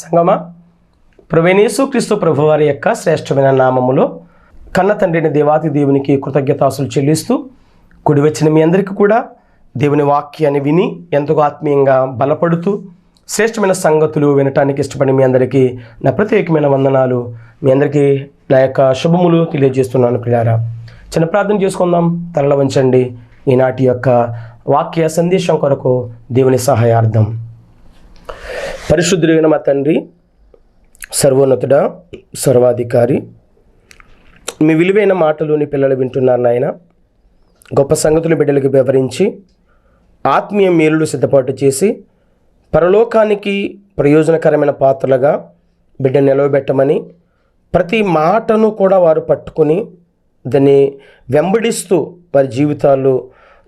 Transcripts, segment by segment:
సంగమా? ప్రవేణీసు క్రీస్తు ప్రభువారి యొక్క శ్రేష్టమైన నామములో కన్న తండ్రిని దేవాతి దేవునికి కృతజ్ఞతాసులు చెల్లిస్తూ కుడి వచ్చిన మీ అందరికీ కూడా దేవుని వాక్యాన్ని విని ఎంతగా ఆత్మీయంగా బలపడుతూ శ్రేష్టమైన సంగతులు వినటానికి ఇష్టపడి మీ అందరికీ నా ప్రత్యేకమైన వందనాలు. మీ అందరికీ నా యొక్క శుభములు తెలియజేస్తున్నాను పిల్లారా చిన్న ప్రార్థన చేసుకుందాం. తరల వంచండి. ఈనాటి యొక్క వాక్య సందేశం కొరకు దేవుని సహాయార్థం. పరిశుద్ధుడైన మా తండ్రి సర్వోన్నతుడ సర్వాధికారి మీ విలువైన మాటలోని పిల్లలు వింటున్నారు నాయన. గొప్ప సంగతులు బిడ్డలకు వివరించి ఆత్మీయ మేలులు సిద్ధపాటు చేసి పరలోకానికి ప్రయోజనకరమైన పాత్రలుగా బిడ్డ నిలవబెట్టమని ప్రతి మాటను కూడా వారు పట్టుకొని దాన్ని వెంబడిస్తూ వారి జీవితాలు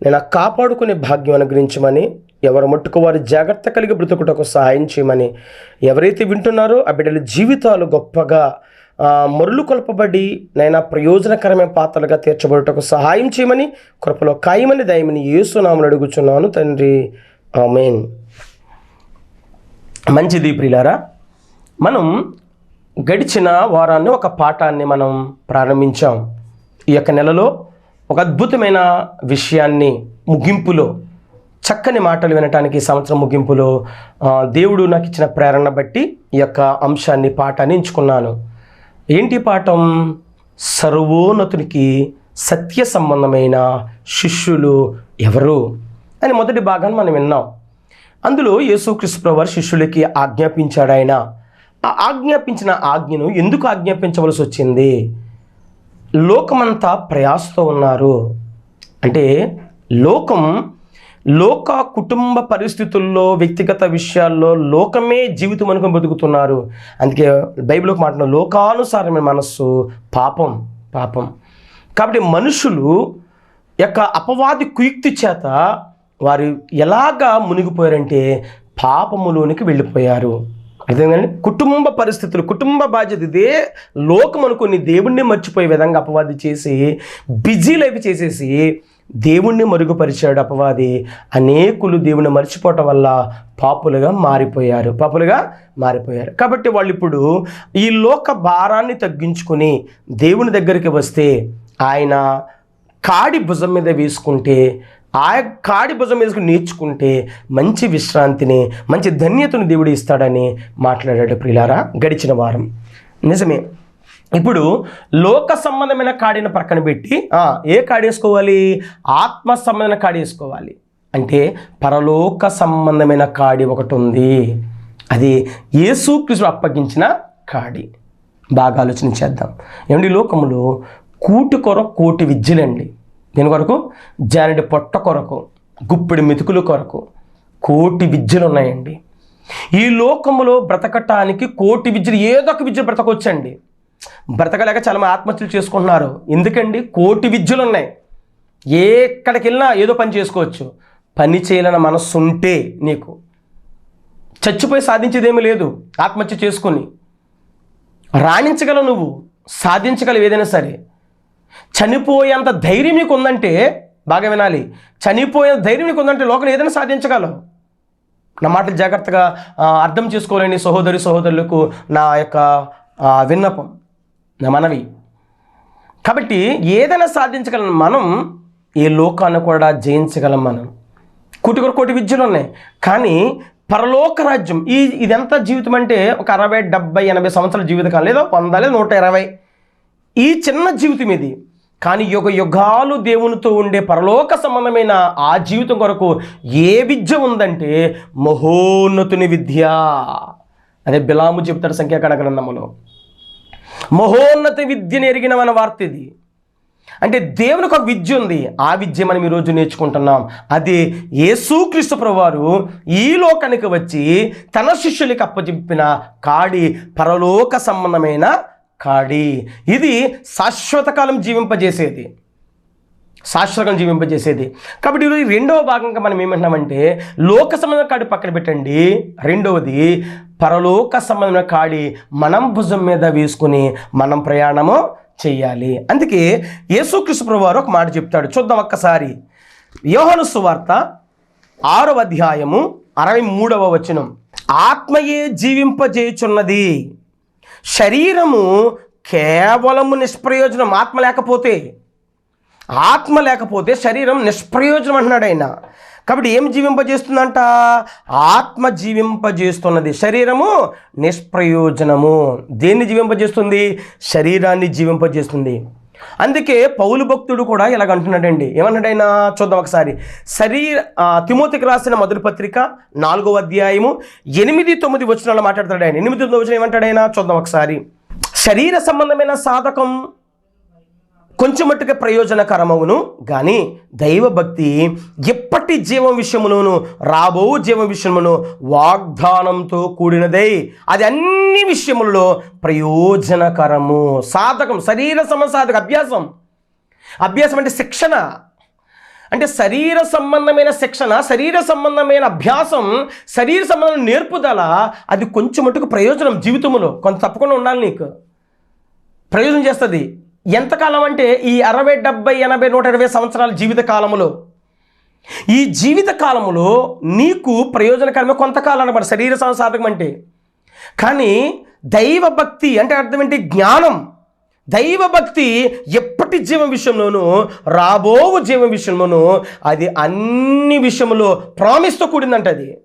నేను కాపాడుకునే భాగ్యం అనుగ్రహించమని ఎవరు మట్టుకు వారు జాగ్రత్త కలిగి బ్రతుకుటకు సహాయం చేయమని ఎవరైతే వింటున్నారో ఆ బిడ్డల జీవితాలు గొప్పగా మరులు కొలపబడి నైనా ప్రయోజనకరమైన పాత్రలుగా తీర్చబడుటకు సహాయం చేయమని కృపలో ఖాయమని దయమని యేసునామని అడుగుచున్నాను తండ్రి. ఆమెన్. మంచిది ప్రిలారా మనం గడిచిన వారాన్ని ఒక పాఠాన్ని మనం ప్రారంభించాం. ఈ యొక్క నెలలో ఒక అద్భుతమైన విషయాన్ని ముగింపులో చక్కని మాటలు వినటానికి సంవత్సరం ముగింపులో దేవుడు నాకు ఇచ్చిన ప్రేరణ బట్టి ఈ యొక్క అంశాన్ని పాఠాన్ని ఎంచుకున్నాను ఏంటి పాఠం? సర్వోన్నతునికి సత్య సంబంధమైన శిష్యులు ఎవరు? అని మొదటి భాగాన్ని మనం విన్నాం. అందులో యేసుక్రీస్తు వారి శిష్యులకి ఆజ్ఞాపించాడు ఆయన. ఆ ఆజ్ఞాపించిన ఆజ్ఞను ఎందుకు ఆజ్ఞాపించవలసి వచ్చింది? లోకమంతా ప్రయాసతో ఉన్నారు. అంటే లోకం లోక కుటుంబ పరిస్థితుల్లో వ్యక్తిగత విషయాల్లో లోకమే జీవితం అనుకుని బతుకుతున్నారు. అందుకే బైబిల్కి మాట్లాడిన లోకానుసారమైన మనస్సు పాపం పాపం. కాబట్టి మనుషులు యొక్క అపవాది కుయుక్తి చేత వారు ఎలాగా మునిగిపోయారంటే పాపములోనికి వెళ్ళిపోయారు. అర్థమైందండి? కుటుంబ పరిస్థితులు కుటుంబ బాధ్యత ఇదే. లోకం అనుకుని దేవుణ్ణి మర్చిపోయే విధంగా అపవాది చేసి బిజీ లైఫ్ చేసేసి దేవుణ్ణి మరుగుపరిచాడు అపవాది. అనేకులు దేవుణ్ణి మర్చిపోవటం వల్ల పాపులుగా మారిపోయారు. పాపులుగా మారిపోయారు. కాబట్టి వాళ్ళు ఇప్పుడు ఈ లోక భారాన్ని తగ్గించుకుని దేవుని దగ్గరికి వస్తే ఆయన కాడి భుజం మీద వేసుకుంటే ఆ కాడి భుజం మీద వేసుకుని నేర్చుకుంటే మంచి విశ్రాంతిని మంచి ధన్యతను దేవుడు ఇస్తాడని మాట్లాడాడు ప్రిలారా గడిచిన వారం. నిజమే ఇప్పుడు లోక సంబంధమైన కాడిని పక్కన పెట్టి ఏ కాడి వేసుకోవాలి? ఆత్మ సంబంధమైన కాడి వేసుకోవాలి. అంటే పరలోక సంబంధమైన కాడి ఒకటి ఉంది. అది యేసుక్రీస్తు అప్పగించిన కాడి. బాగా ఆలోచన చేద్దాం. ఏమండి ఈ లోకములో కూటి కొర కోటి విద్యలండి. దీని కొరకు? జానడి పొట్ట కొరకు గుప్పిడి మెతుకుల కొరకు కోటి విద్యలు ఉన్నాయండి. ఈ లోకములో బ్రతకటానికి కోటి విద్యలు ఏదో ఒక విద్య బ్రతకొచ్చండి. బ్రతకలేక చాలామంది ఆత్మహత్యలు చేసుకుంటున్నారు. ఎందుకండి? కోటి విద్యలు ఉన్నాయి ఎక్కడికి వెళ్ళినా ఏదో పని చేసుకోవచ్చు. పని చేయాలన్న మనస్సు ఉంటే నీకు. చచ్చిపోయి సాధించేదేమీ లేదు. ఆత్మహత్య చేసుకొని. రాణించగలవు నువ్వు. సాధించగలవు ఏదైనా సరే. చనిపోయేంత ధైర్యం నీకు ఉందంటే బాగా వినాలి. చనిపోయే ధైర్యం నీకు ఉందంటే లోకం ఏదైనా సాధించగలవు. నా మాటలు జాగ్రత్తగా అర్థం చేసుకోలేని సహోదరి సహోదరులకు నా యొక్క విన్నపం. నా మనవి. కాబట్టి ఏదైనా సాధించగలం మనం ఈ లోకాన్ని కూడా జయించగలం మనం. కోటి కోటి విద్యలు ఉన్నాయి. కానీ పరలోక రాజ్యం ఈ ఇదంతా జీవితం అంటే ఒక అరవై డెబ్బై ఎనభై సంవత్సరాల జీవితకాలం లేదా వంద లేదా నూట ఇరవై. ఈ చిన్న జీవితం ఇది. కానీ యుగ యుగాలు దేవునితో ఉండే పరలోక సంబంధమైన ఆ జీవితం కొరకు ఏ విద్య ఉందంటే మహోన్నతుని విద్య. అదే బిలాము చెబుతాడు సంఖ్యాకాండ గ్రంథములో. మహోన్నత విద్యను ఎరిగిన మన వార్త ఇది అంటే దేవునికి ఒక విద్య ఉంది. ఆ విద్య మనం ఈరోజు నేర్చుకుంటున్నాం. అది యేసుక్రీస్తు ప్రభువారు ఈ లోకానికి వచ్చి తన శిష్యులకి అప్పచెప్పిన కాడి పరలోక సంబంధమైన కాడి. ఇది శాశ్వతకాలం జీవింపజేసేది. శాశ్వతం జీవింపజేసేది. కాబట్టి ఈరోజు ఈ రెండవ భాగంగా మనం ఏమంటున్నామంటే లోక సంబంధం కాడి పక్కన పెట్టండి. రెండవది పరలోక సంబంధమైన కాడి మనం భుజం మీద వేసుకుని మనం ప్రయాణము చేయాలి. అందుకే యేసుకృష్ణ వారు ఒక మాట చెప్తాడు. చూద్దాం ఒక్కసారి. యోహాను సువార్త ఆరవ అధ్యాయము అరవై మూడవ వచనం. ఆత్మయే జీవింపజేయుచున్నది. శరీరము కేవలము నిష్ప్రయోజనం ఆత్మ లేకపోతే. ఆత్మ లేకపోతే శరీరం నిష్ప్రయోజనం అంటున్నాడు ఆయన. కాబట్టి ఏం జీవింపజేస్తుందంట? ఆత్మ జీవింపజేస్తున్నది. శరీరము నిష్ప్రయోజనము. దేన్ని జీవింపజేస్తుంది? శరీరాన్ని జీవింపజేస్తుంది. అందుకే పౌలు భక్తుడు కూడా ఇలాగంటున్నాడండి ఏమన్నాడైనా చూద్దాం ఒకసారి. శరీర తిమోతికి రాసిన మొదటి పత్రిక నాలుగో అధ్యాయము ఎనిమిది తొమ్మిది వచనాలు మాట్లాడతాడు ఆయన. ఎనిమిది తొమ్మిది వచనం ఏమంటాడైనా చూద్దాం ఒకసారి. శరీర సంబంధమైన సాధకం కొంచెం మట్టుకు ప్రయోజనకరమవును. కానీ దైవభక్తి ఎప్పటి జీవం విషయమును రాబో జీవం విషయమును వాగ్దానంతో కూడినదై. అది అన్ని విషయములలో ప్రయోజనకరము. సాధకం శరీర సమ సాధక అభ్యాసం. అభ్యాసం అంటే శిక్షణ. అంటే శరీర సంబంధమైన శిక్షణ శరీర సంబంధమైన అభ్యాసం శరీర సంబంధం నేర్పుదల అది కొంచెం మటుకు ప్రయోజనం జీవితంలో కొంత తప్పకుండా ఉండాలి నీకు. ప్రయోజనం చేస్తుంది. ఎంతకాలం అంటే ఈ అరవై డెబ్బై ఎనభై నూట ఇరవై సంవత్సరాల జీవిత కాలములో? ఈ జీవిత కాలములో నీకు ప్రయోజనకరమే కొంతకాలం అనమాట శరీర సంసాధకం అంటే. కానీ దైవభక్తి అంటే అర్థం ఏంటి? జ్ఞానం. దైవభక్తి ఎప్పటి జీవం విషయంలోనూ రాబో జీవం విషయంలోనూ అది అన్ని విషయంలో ప్రామిస్తో కూడిందంట అది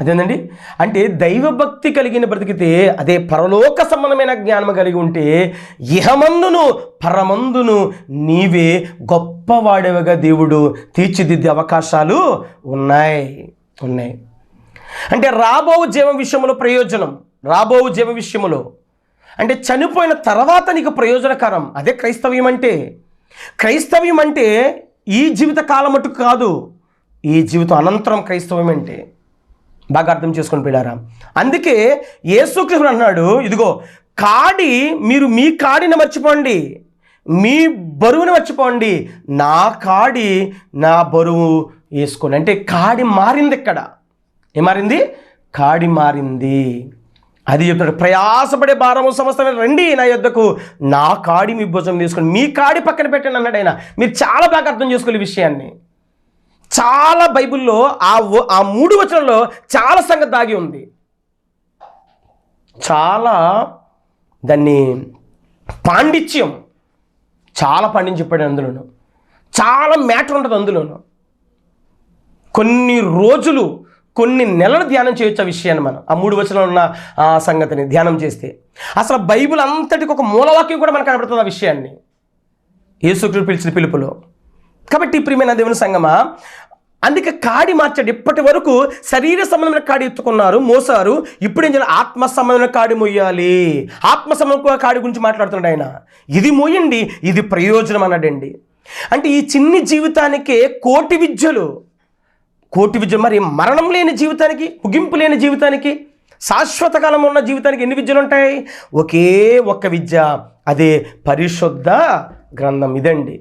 అదేనండి అంటే దైవభక్తి కలిగిన బ్రతికితే అదే పరలోక సంబంధమైన జ్ఞానం కలిగి ఉంటే ఇహమందును పరమందును నీవే గొప్పవాడేవిగా దేవుడు. తీర్చిదిద్దే అవకాశాలు ఉన్నాయి. ఉన్నాయి. అంటే రాబో జీవం విషయంలో ప్రయోజనం. రాబో జీవ విషయములో అంటే చనిపోయిన తర్వాత నీకు ప్రయోజనకరం. అదే క్రైస్తవ్యం అంటే. క్రైస్తవ్యం అంటే ఈ జీవిత కాలం మటుకు కాదు. ఈ జీవితం అనంతరం క్రైస్తవ్యం అంటే. బాగా అర్థం చేసుకొని పిల్లారా? అందుకే యేసుకృష్ణుడు అన్నాడు ఇదిగో కాడి మీరు మీ కాడిని మర్చిపోండి మీ బరువుని మర్చిపోండి నా కాడి నా బరువు వేసుకోండి. అంటే కాడి మారింది ఇక్కడ. ఏం మారింది? కాడి మారింది. అది చెప్తాడు ప్రయాసపడే భారము సమస్తమైన రండి నా యొద్దకు నా కాడి మీ భుజం తీసుకొని మీ కాడి పక్కన పెట్టండి అన్నాడు ఆయన. మీరు చాలా బాగా అర్థం చేసుకోవాలి విషయాన్ని. చాలా బైబిల్లో ఆ ఆ మూడు వచనంలో చాలా సంగతి దాగి ఉంది. చాలా దాన్ని పాండిత్యం చాలా పాండిత్యం చెప్పాడు అందులోను. చాలా మ్యాటర్ ఉంటుంది అందులోను. కొన్ని రోజులు కొన్ని నెలలు ధ్యానం చేయొచ్చు ఆ విషయాన్ని మనం. ఆ మూడు వచనంలో ఉన్న ఆ సంగతిని ధ్యానం చేస్తే. అసలు బైబిల్ అంతటికి ఒక మూలవాక్యం కూడా మనకు కనబడుతుంది ఆ విషయాన్ని. యేసుక్రీస్తు పిలిచిన పిలుపులో. కాబట్టి ప్రియమైన దేవుని సంగమా అందుకే కాడి మార్చాడు. ఇప్పటి వరకు శరీర సంబంధమైన కాడి ఎత్తుకున్నారు. మోసారు. ఇప్పుడు ఏం చేయాలి? ఆత్మ సంబంధమైన కాడి మొయ్యాలి ఆత్మ సంబంధమైన కాడి గురించి మాట్లాడుతున్నాడు ఆయన. ఇది మోయండి. ఇది ప్రయోజనం అన్నాడండి. అంటే ఈ చిన్ని జీవితానికే కోటి విద్యలు. కోటి విద్య మరి మరణం లేని జీవితానికి ముగింపు లేని జీవితానికి శాశ్వత కాలం ఉన్న జీవితానికి ఎన్ని విద్యలు ఉంటాయి? ఒకే ఒక్క విద్య. అదే పరిశుద్ధ గ్రంథం. ఇదండి.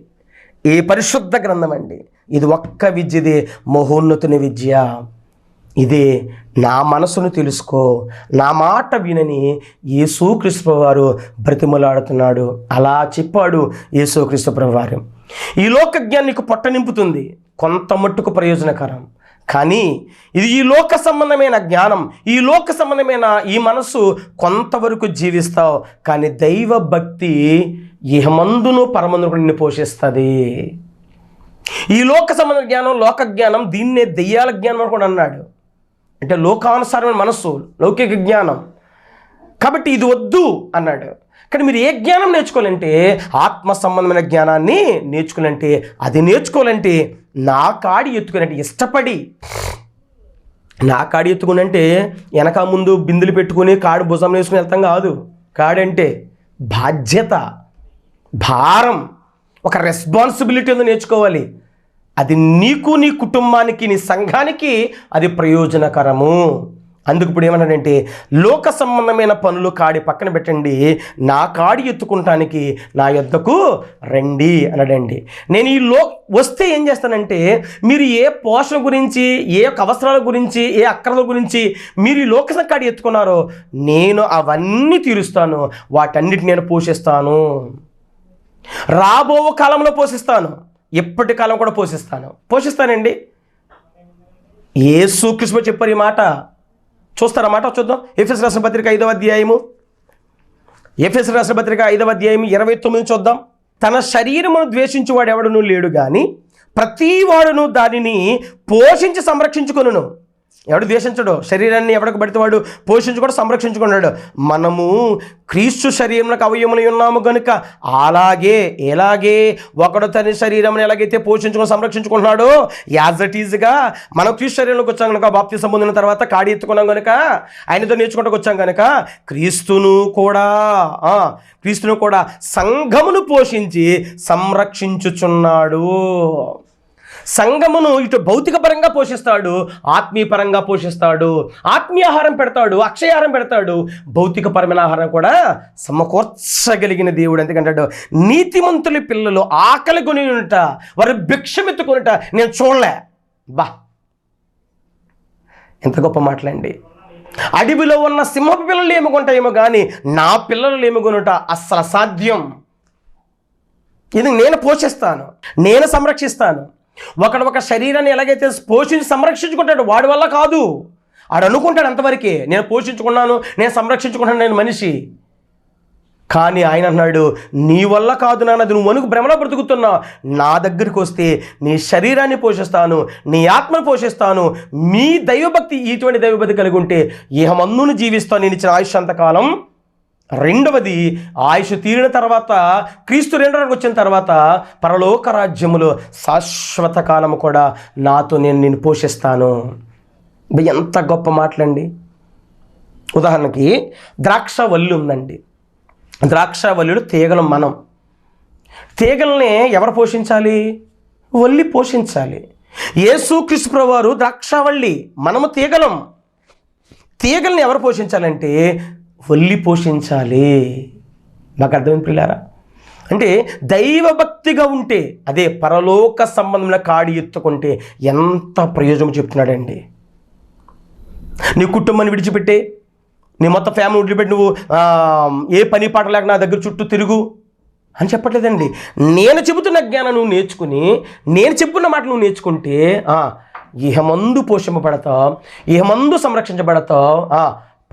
ఏ పరిశుద్ధ గ్రంథం అండి? ఇది ఒక్క విద్యదే మహోన్నతుని విద్య. ఇదే నా మనసును తెలుసుకో. నా మాట వినని యేసుక్రీస్తు వారు బ్రతిమలాడుతున్నాడు. అలా చెప్పాడు యేసుక్రీస్తు వారు ఈ లోక జ్ఞానం పొట్ట నింపుతుంది. కొంత మట్టుకు ప్రయోజనకరం. కానీ ఇది ఈ లోక సంబంధమైన జ్ఞానం. ఈ లోక సంబంధమైన ఈ మనసు కొంతవరకు జీవిస్తావు. కానీ దైవ భక్తి ఇహమందును పరమందును నిన్ను పోషిస్తుంది. ఈ లోక సంబంధ జ్ఞానం లోక జ్ఞానం దీన్నే దెయ్యాల జ్ఞానం అని కూడా అన్నాడు. అంటే లోకానుసారమైన మనస్సు లౌకిక జ్ఞానం. కాబట్టి ఇది వద్దు అన్నాడు. కానీ మీరు ఏ జ్ఞానం నేర్చుకోవాలంటే ఆత్మ సంబంధమైన జ్ఞానాన్ని నేర్చుకోవాలంటే అది నేర్చుకోవాలంటే నా కాడి ఎత్తుకునంటే ఇష్టపడి నా కాడి ఎత్తుకునంటే వెనక ముందు బిందులు పెట్టుకుని కాడు భుజం వేసుకుని వెళ్తాం కాదు. కాడంటే బాధ్యత భారం. ఒక రెస్పాన్సిబిలిటీ ఉందో నేర్చుకోవాలి. అది నీకు నీ కుటుంబానికి నీ సంఘానికి అది ప్రయోజనకరము. అందుకు ఇప్పుడు ఏమన్నాడంటే లోక సంబంధమైన పనులు కాడి పక్కన పెట్టండి. నా కాడి ఎత్తుకుంటానికి నా యొద్దకు రండి అన్నాడండి. నేను ఈ లో వస్తే ఏం చేస్తానంటే మీరు ఏ పోషణ గురించి ఏ యొక్క అవసరాల గురించి ఏ అక్కర్ల గురించి మీరు ఈ లోక కాడి ఎత్తుకున్నారో నేను అవన్నీ తీరుస్తాను. వాటన్నిటి నేను పోషిస్తాను. రాబో కాలంలో పోషిస్తాను ఎప్పటి కాలం కూడా పోషిస్తాను. పోషిస్తానండి. యేసు కృష్ణ చెప్పారు ఈ మాట చూస్తారా? మాట చూద్దాం. ఎఫ్ఎస్ రాసిన పత్రిక ఐదవ అధ్యాయము. ఎఫ్ఎస్ రాసిన పత్రిక ఐదవ అధ్యాయం ఇరవై తొమ్మిది చూద్దాం. తన శరీరమును ద్వేషించువాడు ఎవడనూ లేడు కానీ ప్రతి వాడును దానిని పోషించి సంరక్షించుకొనును. ఎవడు ద్వేషించడు? శరీరాన్ని ఎవడికి పడితే వాడు పోషించుకోవడం సంరక్షించుకున్నాడు. మనము క్రీస్తు శరీరంలో అవయములు ఉన్నాము కనుక అలాగే ఎలాగే ఒకడు తన శరీరం ఎలాగైతే పోషించుకొని సంరక్షించుకుంటున్నాడో యాజ్ ఇట్ ఈజ్గా మనం క్రీస్తు శరీరంలోకి వచ్చాం కనుక బాప్తి సంబంధించిన తర్వాత కాడి ఎత్తుకున్నాం కనుక ఆయనతో నేర్చుకుంటూ వచ్చాం కనుక క్రీస్తును కూడా క్రీస్తును కూడా సంఘమును పోషించి సంరక్షించుచున్నాడు. సంఘమును ఇటు భౌతిక పరంగా పోషిస్తాడు ఆత్మీయ పరంగా పోషిస్తాడు ఆత్మీయ ఆహారం పెడతాడు అక్షయాహారం పెడతాడు. భౌతిక పరమైన ఆహారం కూడా సమకూర్చగలిగిన దేవుడు. ఎందుకంటాడు? నీతిమంతుల పిల్లలు ఆకలి కొని ఉంట వారు భిక్షమెత్తుకొనుట నేను చూడలే. బా. ఎంత గొప్ప మాటలండి. అడవిలో ఉన్న సింహపు పిల్లలు ఏముకుంటాయేమో కానీ నా పిల్లలు ఏముకొనుట అస్సలు అసాధ్యం. ఇది నేను పోషిస్తాను నేను సంరక్షిస్తాను. ఒకడు ఒక శరీరాన్ని ఎలాగైతే పోషించి సంరక్షించుకుంటాడు వాడి వల్ల కాదు. ఆడు అనుకుంటాడు అంతవరకే నేను పోషించుకున్నాను నేను సంరక్షించుకున్నాను నేను మనిషి. కానీ ఆయన అన్నాడు నీ వల్ల కాదు నాన్నది నువ్వు వణుకు భ్రమలో బ్రతుకుతున్నావు నా దగ్గరికి వస్తే నీ శరీరాన్ని పోషిస్తాను నీ ఆత్మను పోషిస్తాను. మీ దైవభక్తి ఇటువంటి దైవభక్తి కలిగి ఉంటే ఇహమందును జీవిస్తాను. నేను ఇచ్చిన ఆయుష్ అంతకాలం రెండవది ఆయుష్ తీరిన తర్వాత క్రీస్తు రెండవకి వచ్చిన తర్వాత పరలోక రాజ్యములో శాశ్వత కాలము కూడా నాతో నేను నేను పోషిస్తాను. ఎంత గొప్ప మాటలండి. ఉదాహరణకి ద్రాక్ష వల్లి ఉందండి. ద్రాక్ష వల్లుడు తీగలు మనం. తీగల్ని ఎవరు పోషించాలి? వల్లి పోషించాలి. యేసు కృష్ణ వారు ద్రాక్షవల్లి మనము తీగలం. తీగల్ని ఎవరు పోషించాలంటే వల్లి పోషించాలి. మాకు అర్థమైంది పిల్లారా అంటే దైవభక్తిగా ఉంటే అదే పరలోక సంబంధమైన కాడి ఎత్తుకుంటే ఎంత ప్రయోజనం చెప్తున్నాడండి. నీ కుటుంబాన్ని విడిచిపెట్టే నీ మొత్తం ఫ్యామిలీ వదిలిపెట్టి నువ్వు ఏ పని పాట లేక నా దగ్గర చుట్టూ తిరుగు అని చెప్పట్లేదండి. నేను చెబుతున్న జ్ఞానం నువ్వు నేర్చుకుని నేను చెప్పున్న మాట నువ్వు నేర్చుకుంటే ఇహమందు పోషింపబడతావు ఇహమందు సంరక్షించబడతావు ఆ,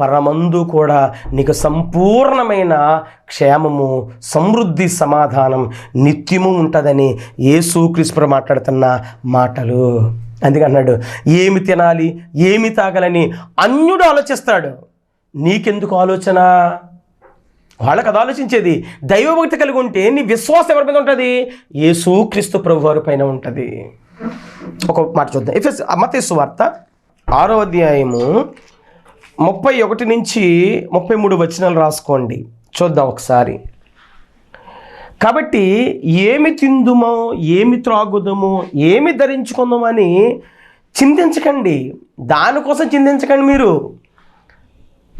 పరమందు కూడా నీకు సంపూర్ణమైన క్షేమము సమృద్ధి సమాధానం నిత్యము ఉంటుందని యేసు మాట్లాడుతున్న మాటలు. అందుకన్నాడు ఏమి తినాలి ఏమి తాగాలని అన్యుడు ఆలోచిస్తాడు. నీకెందుకు ఆలోచన? వాళ్ళకి అది ఆలోచించేది. దైవభక్తి కలిగి ఉంటే నీ విశ్వాసం ఎవరి మీద ఉంటుంది? యేసు క్రీస్తు ప్రభు వారి పైన ఉంటుంది. ఒక మాట చూద్దాం. ఎఫ్ఎస్ మతేసు వార్త ఆరో అధ్యాయము ముప్పై ఒకటి నుంచి ముప్పై మూడు వచనాలు రాసుకోండి. చూద్దాం ఒకసారి. కాబట్టి ఏమి తిందుమో ఏమి త్రాగుదమో ఏమి ధరించుకుందామని చింతించకండి. దానికోసం చింతించకండి మీరు.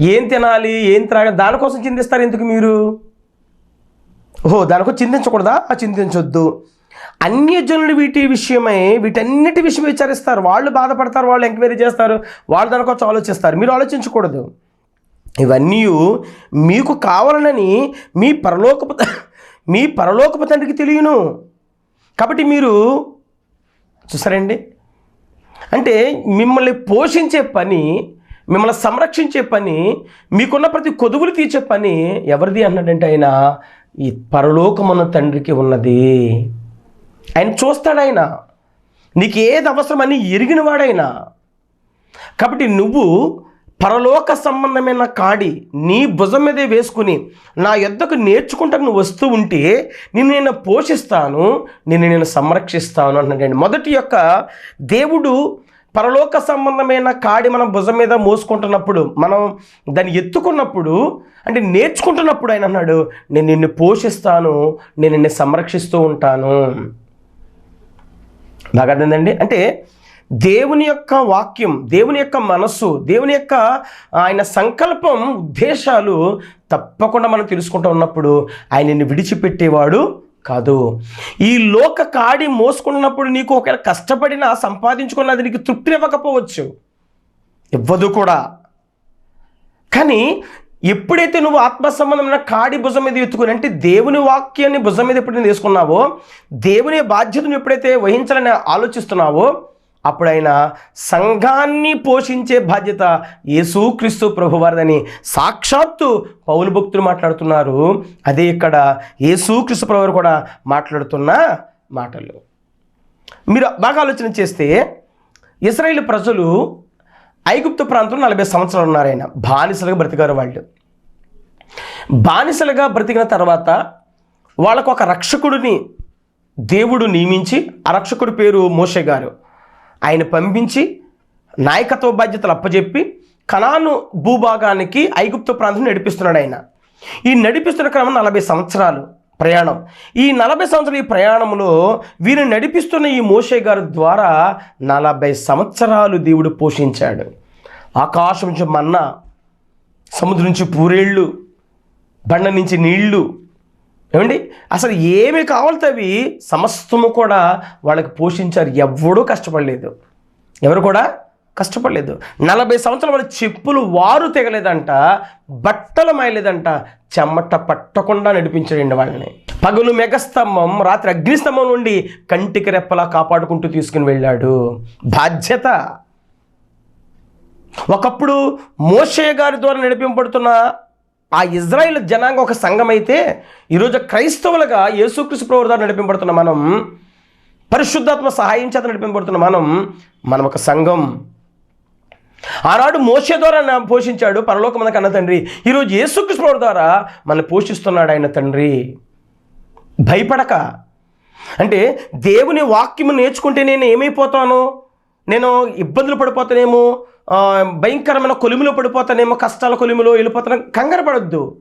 ఏం తినాలి ఏం త్రాగ దానికోసం చింతిస్తారు ఎందుకు మీరు? ఓహో దానికోసం చింతించకూడదా? చింతించొద్దు. అన్యజనులు వీటి విషయమై వీటన్నిటి విషయం విచారిస్తారు. వాళ్ళు బాధపడతారు వాళ్ళు ఎంక్వైరీ చేస్తారు వాళ్ళు దానికోసం ఆలోచిస్తారు. మీరు ఆలోచించకూడదు. ఇవన్నీ మీకు కావాలనని మీ పరలోకపు మీ పరలోకపు తండ్రికి తెలియను. కాబట్టి మీరు చూసారండి? అంటే మిమ్మల్ని పోషించే పని మిమ్మల్ని సంరక్షించే పని మీకున్న ప్రతి కొదువులు తీర్చే పని ఎవరిది అన్నాడంటే ఆయన ఈ పరలోకమున్న తండ్రికి ఉన్నది. ఆయన చూస్తాడాయన నీకు ఏది అవసరమని ఎరిగినవాడైనా. కాబట్టి నువ్వు పరలోక సంబంధమైన కాడి నీ భుజం మీదే వేసుకుని నా యొద్దకు నేర్చుకుంటా నువ్వు వస్తూ ఉంటే నిన్ను నేను పోషిస్తాను నిన్ను నేను సంరక్షిస్తాను అంటున్నాడండి మొదటి యొక్క దేవుడు పరలోక సంబంధమైన కాడి మనం భుజం మీద మోసుకుంటున్నప్పుడు మనం దాన్ని ఎత్తుకున్నప్పుడు అంటే నేర్చుకుంటున్నప్పుడు ఆయన అన్నాడు నేను నిన్ను పోషిస్తాను నేను నిన్ను సంరక్షిస్తూ ఉంటాను. బాగా అర్థమైందండి? అంటే దేవుని యొక్క వాక్యం దేవుని యొక్క మనస్సు దేవుని యొక్క ఆయన సంకల్పం ఉద్దేశాలు తప్పకుండా మనం తెలుసుకుంటూ ఉన్నప్పుడు ఆయనని విడిచిపెట్టేవాడు కాదు. ఈ లోక కాడి మోసుకున్నప్పుడు నీకు ఒకవేళ కష్టపడినా సంపాదించుకున్నది నీకు తృప్తినివ్వకపోవచ్చు. ఇవ్వదు కూడా. కానీ ఎప్పుడైతే నువ్వు ఆత్మ సంబంధమైన కాడి భుజం మీద ఎత్తుకుని అంటే దేవుని వాక్యాన్ని భుజం మీద ఎప్పుడైతే తీసుకున్నావో దేవుని బాధ్యతను ఎప్పుడైతే వహించాలని ఆలోచిస్తున్నావో అప్పుడైనా సంఘాన్ని పోషించే బాధ్యత యేసుక్రీస్తు ప్రభువారిదని సాక్షాత్తు పౌలు భక్తులు మాట్లాడుతున్నారు. అదే ఇక్కడ యేసుక్రీస్తు ప్రభువారు కూడా మాట్లాడుతున్న మాటలు. మీరు బాగా ఆలోచన చేస్తే ఇస్రాయేల్ ప్రజలు ఐగుప్తు ప్రాంతంలో నలభై సంవత్సరాలు ఉన్నారు ఆయన. బానిసలుగా బ్రతికారు వాళ్ళు. బానిసలుగా బ్రతికిన తర్వాత వాళ్ళకు ఒక రక్షకుడిని దేవుడు నియమించి ఆ రక్షకుడి పేరు మోషే గారు. ఆయన పంపించి నాయకత్వ బాధ్యతలు అప్పజెప్పి కణాను భూభాగానికి ఐగుప్తు ప్రాంతం నడిపిస్తున్నాడు ఆయన. ఈ నడిపిస్తున్న క్రమం నలభై సంవత్సరాలు. ప్రయాణం. ఈ నలభై సంవత్సరాల ఈ ప్రయాణంలో వీరిని నడిపిస్తున్న ఈ మోషే గారి ద్వారా నలభై సంవత్సరాలు దేవుడు పోషించాడు. ఆకాశం నుంచి మన్న సముద్రం నుంచి పూరేళ్ళు బండ నుంచి నీళ్ళు ఏమండి? అసలు ఏమి కావాలితే అవి సమస్తము కూడా వాళ్ళకి పోషించారు. ఎవడూ కష్టపడలేదు. ఎవరు కూడా? కష్టపడలేదు. నలభై సంవత్సరాల వాళ్ళు చెప్పులు వారు తెగలేదంట బట్టలు మాయలేదంట చెమట పట్టకుండా నడిపించాడండి వాళ్ళని. పగులు మెగస్తంభం రాత్రి అగ్నిస్తంభం నుండి కంటికి రెప్పలా కాపాడుకుంటూ తీసుకుని వెళ్ళాడు. బాధ్యత. ఒకప్పుడు మోషే గారి ద్వారా నడిపింపబడుతున్న ఆ ఇజ్రాయిల్ జనాంగం ఒక సంఘం అయితే ఈరోజు క్రైస్తవులుగా యేసుక్రీస్తు ప్రభు ద్వారా నడిపింపబడుతున్న మనం పరిశుద్ధాత్మ సహాయం చేత నడిపింపబడుతున్న మనం మనం ఒక సంఘం. ఆనాడు మోస ద్వారా నా పోషించాడు పరలోకమంద కన్న తండ్రి. ఈరోజు యేసుకృష్ణుడు ద్వారా మనల్ని పోషిస్తున్నాడు ఆయన తండ్రి. భయపడక. అంటే దేవుని వాక్యము నేర్చుకుంటే నేను ఏమైపోతాను? నేను ఇబ్బందులు పడిపోతానేమో భయంకరమైన కొలిమిలో పడిపోతానేమో కష్టాల కొలిమిలో వెళ్ళిపోతాను. కంగారు పడొద్దు.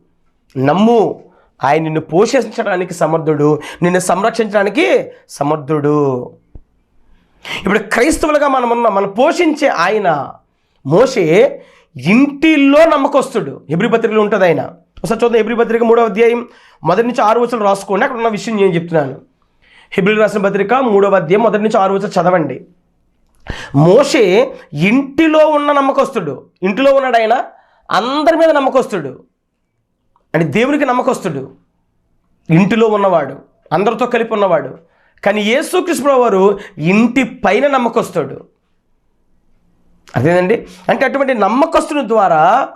నమ్ము. ఆయన నిన్ను పోషించడానికి సమర్థుడు. నిన్ను సంరక్షించడానికి సమర్థుడు. ఇప్పుడు క్రైస్తవులుగా మనం ఉన్నాం మనం పోషించే ఆయన మోషే ఇంటిలో నమ్మకస్తుడు. ఎబ్రిపత్రికలో ఉంటుంది ఆయన. ఒకసారి చూద్దాం ఎబ్రి పత్రిక మూడో అధ్యాయం మొదటి నుంచి ఆరు వచ్చలు రాసుకోండి. అక్కడ ఉన్న విషయం నేను చెప్తున్నాను. హిబ్రిల్ రాసిన పత్రిక మూడవ అధ్యాయం మొదటి నుంచి ఆరు వచ్చలు చదవండి. మోషే ఇంటిలో ఉన్న నమ్మకస్తుడు. ఇంటిలో ఉన్నాడు ఆయన. అందరి మీద నమ్మకస్తుడు. అంటే దేవునికి నమ్మకస్తుడు. ఇంటిలో ఉన్నవాడు. అందరితో కలిపి ఉన్నవాడు. కానీ యేసుకృష్ణ వారు ఇంటి పైన నమ్మకస్తుడు. అదేనండి అంటే అటువంటి నమ్మకస్తుల ద్వారా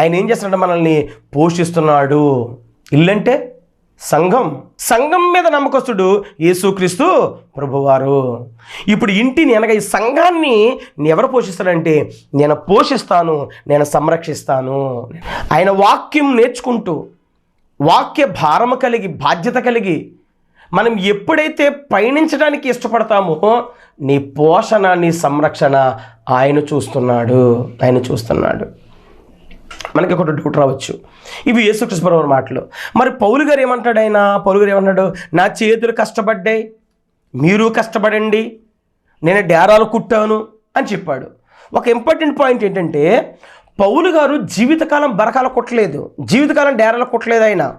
ఆయన ఏం చేస్తున్నాడు మనల్ని పోషిస్తున్నాడు. ఇల్లంటే సంఘం. సంఘం మీద నమ్మకస్తుడు యేసుక్రీస్తు ప్రభువారు. ఇప్పుడు ఇంటిని అనగా ఈ సంఘాన్ని ఎవరు పోషిస్తాడంటే నేను పోషిస్తాను నేను సంరక్షిస్తాను. ఆయన వాక్యం నేర్చుకుంటూ వాక్య భారము కలిగి బాధ్యత కలిగి మనం ఎప్పుడైతే పయనించడానికి ఇష్టపడతామో నీ పోషణ నీ సంరక్షణ ఆయన చూస్తున్నాడు ఆయన చూస్తున్నాడు. మనకి ఒకటి డౌట్ రావచ్చు. ఇవి యేసుకృష్ణరావు మాటలు. మరి పౌలు గారు ఏమంటాడు ఆయన? పౌలు గారు ఏమన్నాడు నా చేతులు కష్టపడ్డాయి మీరు కష్టపడండి నేను డేరాలు కుట్టాను అని చెప్పాడు. ఒక ఇంపార్టెంట్ పాయింట్ ఏంటంటే పౌలు గారు జీవితకాలం బరకాల కుట్టలేదు. జీవితకాలం డేరాలు కుట్టలేదు ఆయన.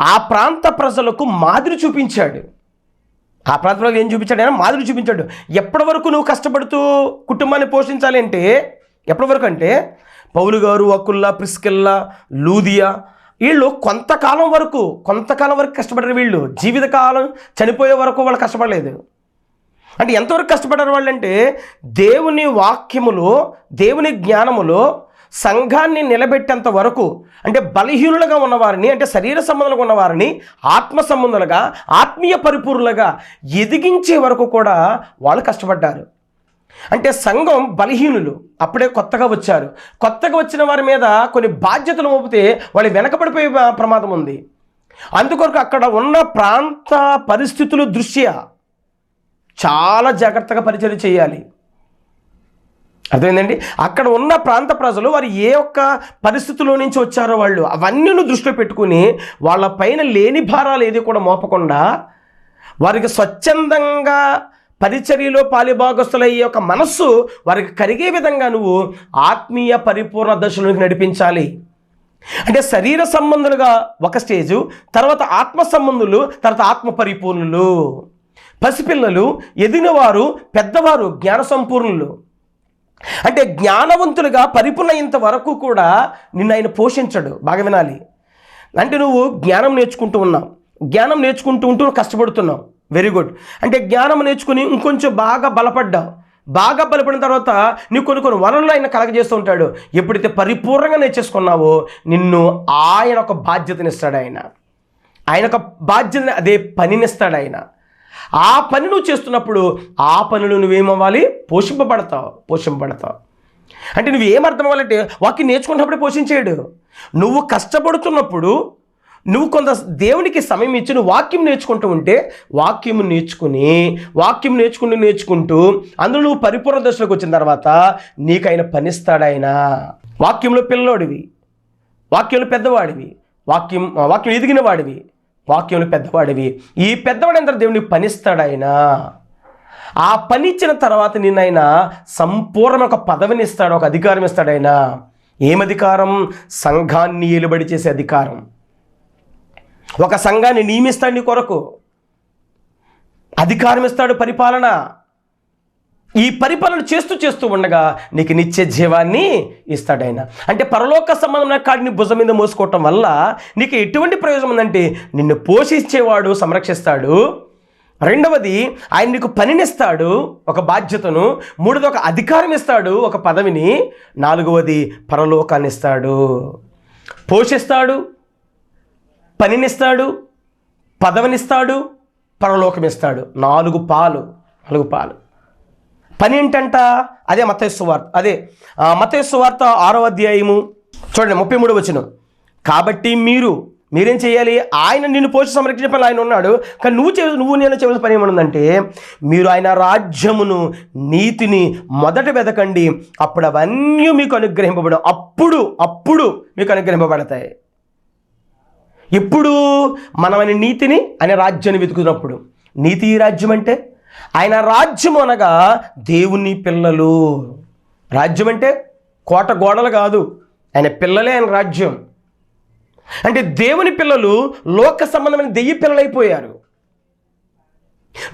ఆ ప్రాంత ప్రజలకు మాదిరి చూపించాడు. ఆ ప్రాంతంలో ఏం చూపించాడు అయినా మాదిరి చూపించాడు. ఎప్పటి వరకు నువ్వు కష్టపడుతూ కుటుంబాన్ని పోషించాలి అంటే ఎప్పటి వరకు అంటే పౌలు గారు అకుల్లా ప్రిస్కిల్లా లూదియా వీళ్ళు కొంతకాలం వరకు కొంతకాలం వరకు కష్టపడారు వీళ్ళు. జీవితకాలం చనిపోయే వరకు వాళ్ళు కష్టపడలేదు. అంటే ఎంతవరకు కష్టపడారు వాళ్ళు అంటే దేవుని వాక్యములో దేవుని జ్ఞానములో సంఘాన్ని నిలబెట్టేంత వరకు అంటే బలహీనులుగా ఉన్నవారిని అంటే శరీర సంబంధాలుగా ఉన్నవారిని ఆత్మ సంబంధాలుగా ఆత్మీయ పరిపూర్ణులుగా ఎదిగించే వరకు కూడా వాళ్ళు కష్టపడ్డారు. అంటే సంఘం బలహీనులు అప్పుడే కొత్తగా వచ్చారు. కొత్తగా వచ్చిన వారి మీద కొన్ని బాధ్యతలు మోపితే వాళ్ళు వెనకబడిపోయే ప్రమాదం ఉంది. అందుకొరకు అక్కడ ఉన్న ప్రాంత పరిస్థితుల దృష్ట్యా చాలా జాగ్రత్తగా పరిచయం చేయాలి. అర్థమైందండి? అక్కడ ఉన్న ప్రాంత ప్రజలు వారు ఏ ఒక్క పరిస్థితుల్లో నుంచి వచ్చారో వాళ్ళు అవన్నీ దృష్టిలో పెట్టుకుని వాళ్ళ పైన లేని భారాలు ఏది కూడా మోపకుండా వారికి స్వచ్ఛందంగా పరిచర్యలో పాలిభాగస్తులయ్యే ఒక మనస్సు వారికి కరిగే విధంగా నువ్వు ఆత్మీయ పరిపూర్ణ దశలోకి నడిపించాలి. అంటే శరీర సంబంధులుగా ఒక స్టేజు తర్వాత ఆత్మ సంబంధులు తర్వాత ఆత్మ పరిపూర్ణులు. పసిపిల్లలు ఎదిగినవారు పెద్దవారు జ్ఞాన సంపూర్ణులు. అంటే జ్ఞానవంతులుగా పరిపూర్ణయ్యేంత వరకు కూడా నిన్ను ఆయన పోషించడు. బాగా వినాలి. అంటే నువ్వు జ్ఞానం నేర్చుకుంటూ ఉన్నావు. జ్ఞానం నేర్చుకుంటూ ఉంటూ కష్టపడుతున్నావు. వెరీ గుడ్ అంటే జ్ఞానం నేర్చుకుని ఇంకొంచెం బాగా బలపడ్డావు. బాగా బలపడిన తర్వాత నీకు కొన్ని కొన్ని వనరులు ఆయన కలగజేస్తూ ఉంటాడు. ఎప్పుడైతే పరిపూర్ణంగా నేర్చేసుకున్నావో నిన్ను ఆయన ఒక బాధ్యతనిస్తాడు ఆయన. ఆయన ఒక బాధ్యత అదే పనినిస్తాడు ఆయన. ఆ పని నువ్వు చేస్తున్నప్పుడు ఆ పనులు నువ్వేమవ్వాలి? పోషింపబడతావు పోషింపబడతావు. అంటే నువ్వు ఏమర్థం అవ్వాలంటే వాక్యం నేర్చుకున్నప్పుడే పోషించాడు. నువ్వు కష్టపడుతున్నప్పుడు నువ్వు కొంత దేవునికి సమయం ఇచ్చి నువ్వు వాక్యం నేర్చుకుంటూ ఉంటే వాక్యం నేర్చుకుని వాక్యం నేర్చుకుంటూ నేర్చుకుంటూ అందులో నువ్వు పరిపూర్ణ దశలోకి వచ్చిన తర్వాత నీకు ఆయన పనిస్తాడు ఆయన వాక్యంలో పిల్లోడివి. వాక్యంలో పెద్దవాడివి. వాక్యం వాక్యం ఎదిగిన వాడివి వాక్యములు పెద్దవాడివి ఈ పెద్దవాడి అందరూ దేవునికి ఆ పని ఇచ్చిన తర్వాత నిన్నైనా సంపూర్ణ ఒక పదవిని ఇస్తాడు ఒక అధికారం ఇస్తాడైనా ఆయన ఏం అధికారం సంఘాన్ని ఏలుబడి చేసే అధికారం. ఒక సంఘాన్ని నియమిస్తాడు నీ కొరకు. అధికారం ఇస్తాడు పరిపాలన. ఈ పరిపాలన చేస్తూ చేస్తూ ఉండగా నీకు నిత్య జీవాన్ని ఇస్తాడాయన అంటే పరలోక సంబంధమైన కాడిని భుజం మీద మోసుకోవటం వల్ల నీకు ఎటువంటి ప్రయోజనం ఉందంటే నిన్ను పోషించేవాడు సంరక్షిస్తాడు. రెండవది ఆయన నీకు పనినిస్తాడు ఒక బాధ్యతను మూడవది ఒక అధికారం ఇస్తాడు ఒక పదవిని నాలుగవది పరలోకాన్ని ఇస్తాడు. పోషిస్తాడు పనినిస్తాడు పదవినిస్తాడు పరలోకం ఇస్తాడు. నాలుగు పాలు నాలుగు పాలు. పని ఏంటంట అదే మతేశ్వ వార్త. అదే మతేశ్వ వార్త ఆరో అధ్యాయము. చూడండి ముప్పై మూడు వచ్చిన కాబట్టి మీరు మీరేం చేయాలి? ఆయన నిన్ను పోషి సంరక్షించే పని ఆయన ఉన్నాడు. కానీ నువ్వు చే నువ్వు నేను చేయవలసిన పని ఏమనుందంటే మీరు ఆయన రాజ్యమును నీతిని మొదట వెతకండి అప్పుడు అవన్నీ మీకు అనుగ్రహింపబడు అప్పుడు అప్పుడు మీకు అనుగ్రహింపబడతాయి. ఎప్పుడు? మనం అనే నీతిని ఆయన రాజ్యాన్ని వెతుకుతున్నప్పుడు. నీతి ఈ రాజ్యం అంటే? ఆయన రాజ్యం అనగా దేవుని పిల్లలు. రాజ్యం అంటే కోట గోడలు కాదు. ఆయన పిల్లలే ఆయన రాజ్యం. అంటే దేవుని పిల్లలు లోక సంబంధమైన దెయ్య పిల్లలైపోయారు.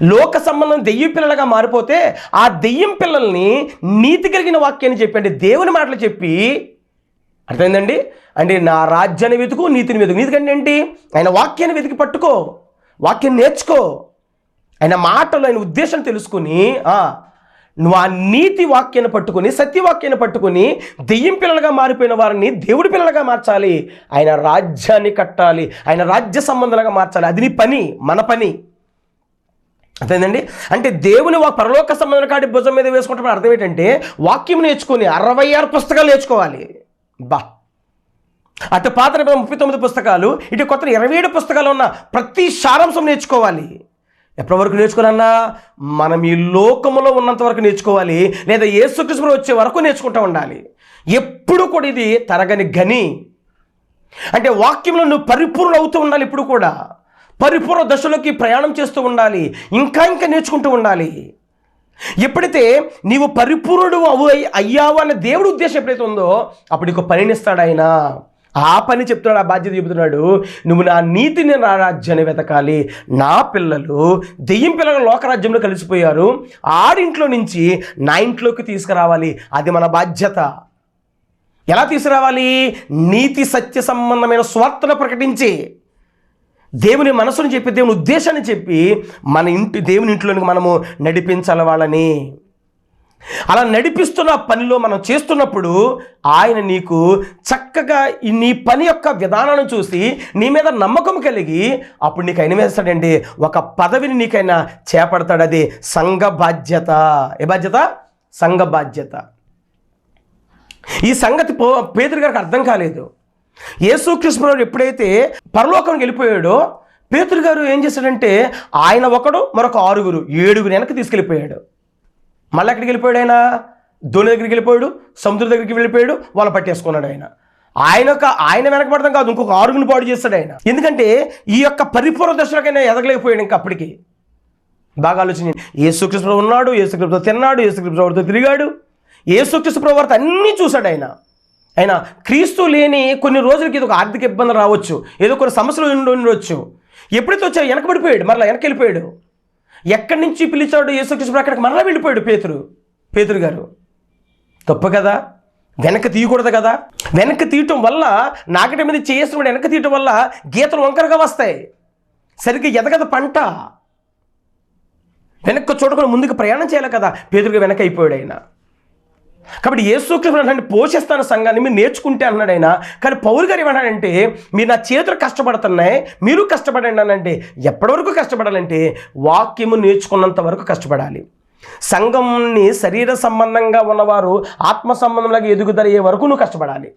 లోక సంబంధం దెయ్య పిల్లలుగా మారిపోతే ఆ దెయ్యం పిల్లల్ని నీతి కలిగిన వాక్యాన్ని చెప్పి అంటే దేవుని మాటలు చెప్పి అర్థమైందండి? అంటే నా రాజ్యాన్ని వెతుకు నీతిని వెతుకు. నీతికంటే ఏంటి? ఆయన వాక్యాన్ని వెతికి పట్టుకో వాక్యం నేర్చుకో. ఆయన మాటలు ఆయన ఉద్దేశం తెలుసుకుని నువ్వు ఆ నీతి వాక్యాన్ని పట్టుకుని సత్యవాక్యాన్ని పట్టుకుని దెయ్యం పిల్లలుగా మారిపోయిన వారిని దేవుడి పిల్లలుగా మార్చాలి. ఆయన రాజ్యాన్ని కట్టాలి. ఆయన రాజ్య సంబంధాలుగా మార్చాలి. అది నీ పని మన పని. అర్థమైందండి? అంటే దేవుని పరలోక సంబంధం కాడి భుజం మీద వేసుకుంటే అర్థం ఏంటంటే వాక్యం నేర్చుకొని అరవై ఆరు పుస్తకాలు నేర్చుకోవాలి. బా. అటు పాత ముప్పై తొమ్మిది పుస్తకాలు ఇటు కొత్త ఇరవై ఏడు పుస్తకాలు ఉన్న ప్రతి సారాంశం నేర్చుకోవాలి. ఎప్పటి వరకు నేర్చుకోవాలన్నా? మనం ఈ లోకములో ఉన్నంత వరకు నేర్చుకోవాలి. లేదా ఏసుకృష్ణ వచ్చే వరకు నేర్చుకుంటూ ఉండాలి. ఎప్పుడు కూడా ఇది తరగని గని అంటే వాక్యంలో నువ్వు పరిపూర్ణ అవుతూ ఉండాలి ఇప్పుడు కూడా. పరిపూర్ణ దశలోకి ప్రయాణం చేస్తూ ఉండాలి. ఇంకా ఇంకా నేర్చుకుంటూ ఉండాలి. ఎప్పుడైతే నీవు పరిపూర్ణుడు అవు అయ్యావు అన్న దేవుడి ఉద్దేశం ఎప్పుడైతే ఉందో అప్పుడు నీకు పనినిస్తాడు ఆయన. ఆ పని చెప్తున్నాడు ఆ బాధ్యత చెబుతున్నాడు నువ్వు నా నీతిని నా రాజ్యాన్ని వెతకాలి. నా పిల్లలు దెయ్యం పిల్లలు లోకరాజ్యంలో కలిసిపోయారు. ఆడింట్లో నుంచి నా ఇంట్లోకి తీసుకురావాలి. అది మన బాధ్యత. ఎలా తీసుకురావాలి? నీతి సత్య సంబంధమైన స్వార్థను ప్రకటించి. దేవుని మనసును చెప్పి దేవుని ఉద్దేశాన్ని చెప్పి మన ఇంటి దేవుని ఇంట్లోనికి మనము నడిపించాలి వాళ్ళని. అలా నడిపిస్తున్న పనిలో మనం చేస్తున్నప్పుడు ఆయన నీకు చక్కగా నీ పని యొక్క విధానాన్ని చూసి నీ మీద నమ్మకం కలిగి అప్పుడు నీకు ఆయన వేస్తాడండి ఒక పదవిని నీకైనా చేపడతాడు. అది సంఘ బాధ్యత. ఏ బాధ్యత? సంఘ బాధ్యత. ఈ సంగతి పో పేదరి గారికి అర్థం కాలేదు. యేసుకృష్ణుడు ఎప్పుడైతే పరలోకానికి వెళ్ళిపోయాడో పేతురు గారు ఏం చేశాడంటే ఆయన ఒకడు మరొక ఆరుగురు ఏడుగురు వెనక్కి తీసుకెళ్ళిపోయాడు. మళ్ళీ ఎక్కడికి వెళ్ళిపోయాడు ఆయన? ధోని దగ్గరికి వెళ్ళిపోయాడు సముద్ర దగ్గరికి వెళ్ళిపోయాడు వాళ్ళు పట్టేసుకున్నాడు ఆయన. ఆయన ఆయన వెనకబడతాం కాదు ఇంకొక ఆరుగుని పాడు చేస్తాడు ఆయన. ఎందుకంటే ఈ యొక్క పరిపూర్ణ దశలకైనా ఎదగలేకపోయాడు ఇంకా అప్పటికి. బాగా ఆలోచన ఏసుకృష్ణ ఉన్నాడు యేసుకృష్ణతో తిన్నాడు యేసుకృష్ణతో తిరిగాడు. ఏసుకృష్ణ ప్రవర్త అన్నీ చూశాడు ఆయన. ఆయన క్రీస్తు లేని కొన్ని రోజులకి ఇది ఒక ఆర్థిక ఇబ్బంది రావచ్చు. ఏదో కొన్ని సమస్యలు ఉండవచ్చు ఎప్పుడైతే వచ్చా వెనకబడిపోయాడు మరలా వెనక్కి వెళ్ళిపోయాడు. ఎక్కడి నుంచి పిలిచాడు యేసుకృష్ణుడు అక్కడికి మరలా వెళ్ళిపోయాడు పేతురు. పేతురు గారు. తప్పు కదా? వెనక్కి తీయకూడదు కదా? వెనక్కి తీయటం వల్ల నాకటి మీద చేసిన వెనక్కి తీయటం వల్ల గీతలు వంకరగా వస్తాయి. సరిగ్గా ఎదగదు పంట. వెనక్కి చూడకుండా ముందుకు ప్రయాణం చేయాలి కదా? పేదరుగా వెనక అయిపోయాడు ఆయన. కాబట్టి యేసుక్రీస్తు అంటే పోషిస్తాను సంఘాన్ని మీరు నేర్చుకుంటే అన్నాడు ఆయన. కానీ పౌరు గారు ఏమన్నాడంటే మీరు నా చేతులు కష్టపడుతున్నాయి మీరు కష్టపడండి అనంటే ఎప్పటివరకు కష్టపడాలంటే వాక్యము నేర్చుకున్నంత వరకు కష్టపడాలి. సంఘంని శరీర సంబంధంగా ఉన్నవారు ఆత్మ సంబంధంలాగా ఎదుగుదలయ్యే వరకు నువ్వు కష్టపడాలి.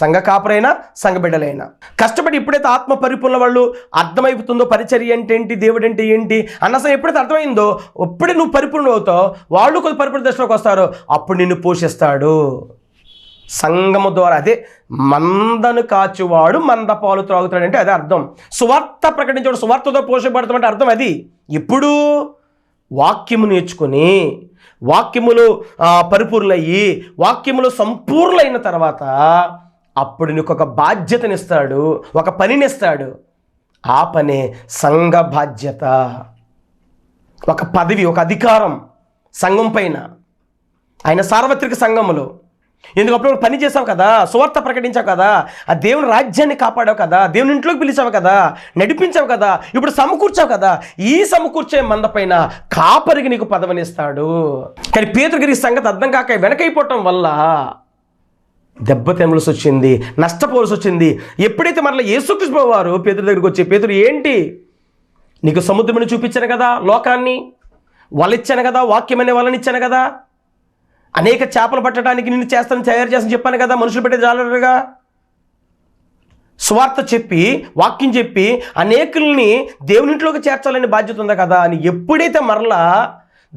సంఘ కాపరైనా సంఘ బిడ్డలైనా. కష్టపడి ఎప్పుడైతే ఆత్మ పరిపూర్ణ వాళ్ళు అర్థమైపోతుందో పరిచర్య అంటే ఏంటి దేవుడు అంటే ఏంటి అన్నసం ఎప్పుడైతే అర్థమైందో ఎప్పుడే నువ్వు పరిపూర్ణ అవుతావు వాళ్ళు కొద్ది పరిపూర్ణ దశలోకి వస్తారో. అప్పుడు నిన్ను పోషిస్తాడు. సంఘము ద్వారా అదే మందను కాచువాడు మంద పాలు త్రాగుతాడంటే అదే అర్థం. సువార్త ప్రకటించాడు సువార్తతో పోషపడతామంటే అర్థం అది. ఇప్పుడు వాక్యము నేర్చుకొని వాక్యములు పరిపూర్ణయ్యి వాక్యములు సంపూర్ణైన తర్వాత అప్పుడు నీకు ఒక బాధ్యతనిస్తాడు ఒక పనినిస్తాడు. ఆ పనే సంఘ బాధ్యత. ఒక పదవి ఒక అధికారం సంఘం పైన. ఆయన సార్వత్రిక సంఘములో. ఎందుకప్పుడు పని చేసావు కదా సువార్త ప్రకటించావు కదా ఆ దేవుని రాజ్యాన్ని కాపాడావు కదా దేవుని ఇంట్లోకి పిలిచావు కదా నడిపించావు కదా ఇప్పుడు సమకూర్చావు కదా ఈ సమకూర్చే మంద పైన కాపరికి నీకు పదవినిస్తాడు. కానీ పేతుగిరి సంగతి అర్థం కాక వెనకైపోవటం వల్ల దెబ్బ తెమలసి వచ్చింది నష్టపోవలసి వచ్చింది ఎప్పుడైతే మరలా యేసుకృష్ణ వారు పేదరు దగ్గరికి వచ్చి పేదరు ఏంటి? నీకు సముద్రమని చూపించాను కదా లోకాన్ని? వాళ్ళిచ్చాను కదా వాక్యం అనే వాళ్ళని ఇచ్చాను కదా? అనేక చేపలు పట్టడానికి నిన్ను చేస్తాను తయారు చేస్తాను చెప్పాను కదా మనుషులు పెట్టే జాలరుగా? స్వార్థ చెప్పి వాక్యం చెప్పి అనేకుల్ని దేవునింట్లోకి చేర్చాలనే బాధ్యత ఉందా కదా అని ఎప్పుడైతే మరలా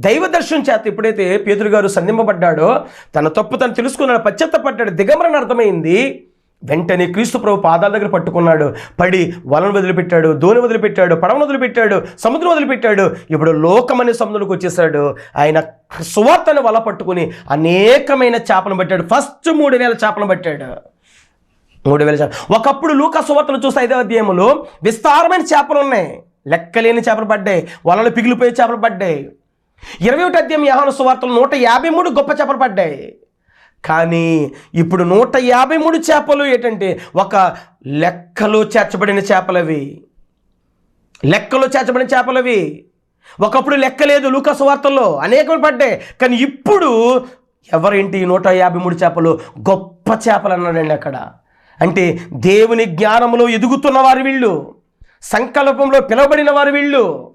దైవ దర్శనం చేత ఎప్పుడైతే పేదరు గారు సంధింపబడ్డాడో తన తప్పు తను తెలుసుకున్నాడు పశ్చాత్తపడ్డాడు దిగమరణ అర్థమైంది. వెంటనే క్రీస్తు ప్రభు పాదాల దగ్గర పట్టుకున్నాడు. పడి వలను వదిలిపెట్టాడు దోని వదిలిపెట్టాడు పడవను వదిలిపెట్టాడు సముద్రం వదిలిపెట్టాడు. ఇప్పుడు లోకమనే సముద్రంలోకి వచ్చేసాడు ఆయన సువార్తను వల పట్టుకుని అనేకమైన చేపలను పట్టాడు. ఫస్ట్ మూడు వేల చేపలను పట్టాడు. మూడు వేల చేపలు ఒకప్పుడు లూక సువార్తలు చూస్తే ఐదవ అధ్యాయములో విస్తారమైన చేపలు ఉన్నాయి. లెక్కలేని చేపలు పడ్డాయి. వలలు పిగిలిపోయే చేపలు పడ్డాయి. ఇరవై ఒకటి అధ్యాయం యహాను సువార్తలు నూట యాభై మూడు గొప్ప చేపలు పడ్డాయి. కానీ ఇప్పుడు నూట యాభై మూడు చేపలు ఏంటంటే ఒక లెక్కలో చేర్చబడిన చేపలవి. లెక్కలో చేర్చబడిన చేపలవి. ఒకప్పుడు లెక్క లేదు లూకాసు వార్తల్లో అనేకలు పడ్డాయి. కానీ ఇప్పుడు ఎవరేంటి నూట యాభై మూడు చేపలు? గొప్ప చేపలు అన్నాడండి అక్కడ. అంటే దేవుని జ్ఞానంలో ఎదుగుతున్న వారు వీళ్ళు సంకల్పంలో పిలువబడిన వారు వీళ్ళు.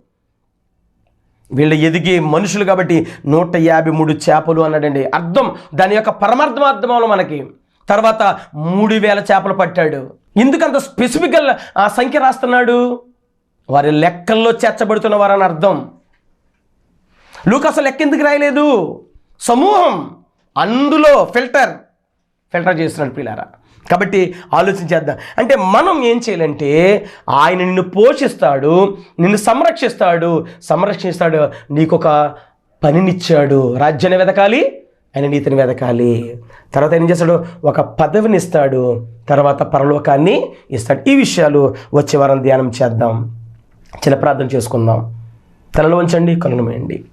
వీళ్ళు ఎదిగే మనుషులు కాబట్టి నూట యాభై మూడు చేపలు అన్నాడండి. అర్థం దాని యొక్క పరమార్థం అర్థంలో మనకి. తర్వాత మూడు వేల చేపలు పట్టాడు. ఎందుకంత స్పెసిఫిక్గా ఆ సంఖ్య రాస్తున్నాడు? వారి లెక్కల్లో చేర్చబడుతున్న వారని అర్థం. లూక్ అసలు లెక్క ఎందుకు రాయలేదు? సమూహం అందులో ఫిల్టర్ ఫిల్టర్ చేస్తున్నాడు పిల్లారా కాబట్టి ఆలోచించేద్దాం. అంటే మనం ఏం చేయాలంటే ఆయన నిన్ను పోషిస్తాడు నిన్ను సంరక్షిస్తాడు. సంరక్షిస్తాడు నీకు ఒక పనినిచ్చాడు. రాజ్యాన్ని వెతకాలి ఆయన నీతిని వెతకాలి. తర్వాత ఏం చేస్తాడు? ఒక పదవిని ఇస్తాడు. తర్వాత పరలోకాన్ని ఇస్తాడు. ఈ విషయాలు వచ్చే వారం ధ్యానం చేద్దాం. చిన్న ప్రార్థన చేసుకుందాం. తలలో ఉంచండి కనుమేయండి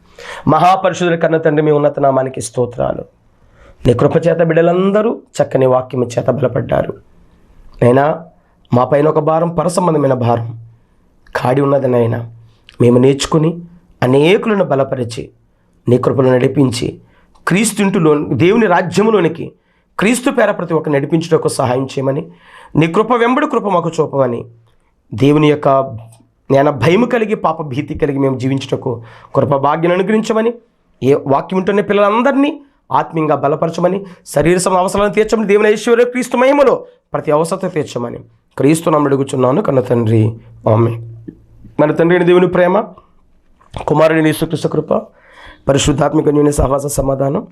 మహాపరిశుద్ధుల కన్న తండ్రి మీ ఉన్నత నామానికి స్తోత్రాలు. నీ కృపచేత బిడ్డలందరూ చక్కని వాక్యము చేత బలపడ్డారు. నైనా మా పైన ఒక భారం పరసంబంధమైన భారం. కాడి ఉన్నది నాయన మేము నేర్చుకుని అనేకులను బలపరిచి నీ కృపను నడిపించి క్రీస్తుంటులో దేవుని రాజ్యములోనికి క్రీస్తు పేర ప్రతి ఒక్క నడిపించుటకు సహాయం చేయమని నీ కృప వెంబడి కృప మాకు చూపమని దేవుని యొక్క నేను భయం కలిగి పాప భీతి కలిగి మేము జీవించుటకు కృప భాగ్యం అనుగ్రహించమని ఏ వాక్యం ఉంటున్న పిల్లలందరినీ ఆత్మీయంగా బలపరచమని శరీర సమ అవసరాలను తీర్చమని దేవుని ఐశ్వర్య క్రీస్తు మహిమలో ప్రతి అవసరత తీర్చమని క్రీస్తు నమ్మడుగుచున్నాను కన్న తండ్రి ఆమె మన తండ్రి దేవుని ప్రేమ కుమారుని యేసుక్రీస్తు కృప పరిశుద్ధాత్మిక న్యూని సహవాస సమాధానం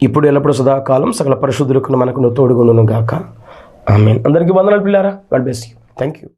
ఇప్పుడు ఎల్లప్పుడూ సదాకాలం సకల పరిశుద్ధులకు మనకు తోడుగుండును గాక ఆమె అందరికీ వందనాలు పిల్లారా. God bless you. Thank you